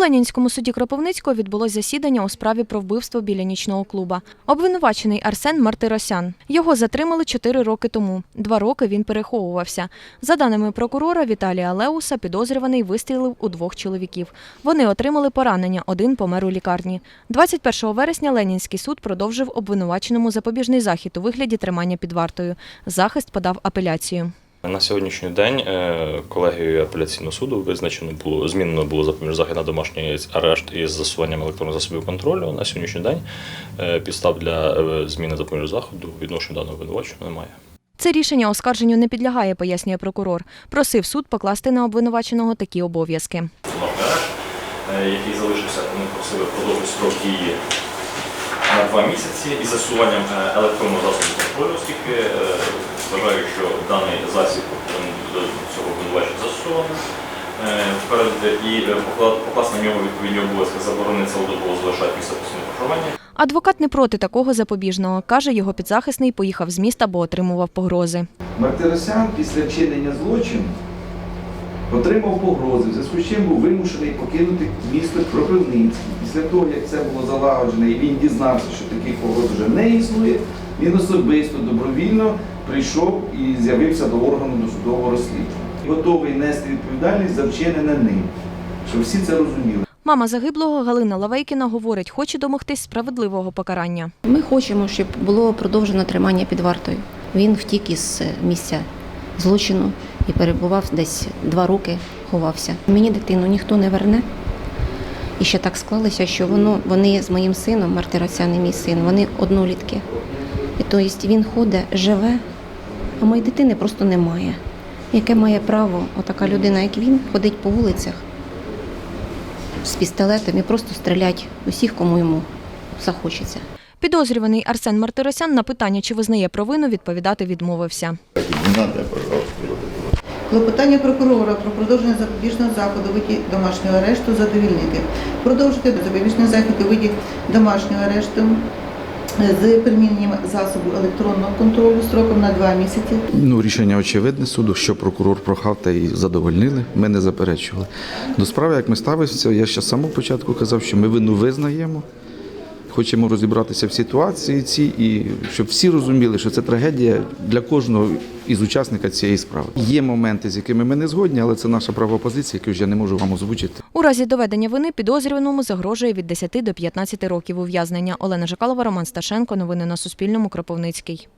Ленінському суді Кропивницького відбулось засідання у справі про вбивство біля нічного клуба. Обвинувачений Арсен Мартиросян. Його затримали чотири роки тому. Два роки він переховувався. За даними прокурора Віталія Леуса, підозрюваний вистрілив у двох чоловіків. Вони отримали поранення, один помер у лікарні. 21 вересня Ленінський суд продовжив обвинуваченому запобіжний захід у вигляді тримання під вартою. Захист подав апеляцію. На сьогоднішній день е, колегією апеляційного суду визначено було змінено було запобіжний захід на домашній арешт із засуванням електронних засобів контролю. На сьогоднішній день е, підстав для е, зміни запобіжного заходу відносно даного обвинуваченого немає. Це рішення оскарженню не підлягає, пояснює прокурор. Просив суд покласти на обвинуваченого такі обов'язки. Який залишився, ми просили продовжити строк дії на два місяці із засуванням електронного засобу контролю, оскільки вважаю, що даний засіб до цього обвинувачення застосований. Е, і е, покла- покласти на нього відповідні обов'язки заборонити цілодобово залишати місце постійного проживання. Адвокат не проти такого запобіжного. Каже, його підзахисний поїхав з міста, бо отримував погрози. Мартиросян після вчинення злочину отримав погрози, в зв'язку з чим був вимушений покинути місто Кропивницький. Після того, як це було залагоджено і він дізнався, що таких погроз вже не існує, він особисто добровільно прийшов і з'явився до органу досудового розслідування. Готовий нести відповідальність за вчинене ним, щоб всі це розуміли. Мама загиблого Галина Лавейкіна говорить, хоче домогтись справедливого покарання. Ми хочемо, щоб було продовжено тримання під вартою. Він втік із місця злочину і перебував десь два роки, ховався. Мені дитину ніхто не верне. І ще так склалося, що воно, вони з моїм сином, Мартиросян і мій син, вони однолітки. Тобто він ходить, живе, а моєї дитини просто немає. Яке має право отака людина, як він, ходить по вулицях з пістолетом і просто стрілять усіх, кому йому захочеться. Підозрюваний Арсен Мартиросян на питання, чи визнає провину, відповідати відмовився. Не надо. Клопотання прокурора про продовження запобіжного заходу у виді домашнього арешту задовільнити. Продовжити запобіжний захід у виді домашнього арешту з приміненням засобу електронного контролю строком на два місяці. Ну, рішення очевидне суду, що прокурор прохав та й задовольнили. Ми не заперечували. До справи, як ми ставимося, я ще з самого початку казав, що ми вину визнаємо. Хочемо розібратися в ситуації ці і щоб всі розуміли, що це трагедія для кожного із учасника цієї справи. Є моменти, з якими ми не згодні, але це наша права позиція, яку я не можу вам озвучити. У разі доведення вини підозрюваному загрожує від 10 до 15 років ув'язнення. Олена Жакалова, Роман Сташенко. Новини на Суспільному. Кропивницький.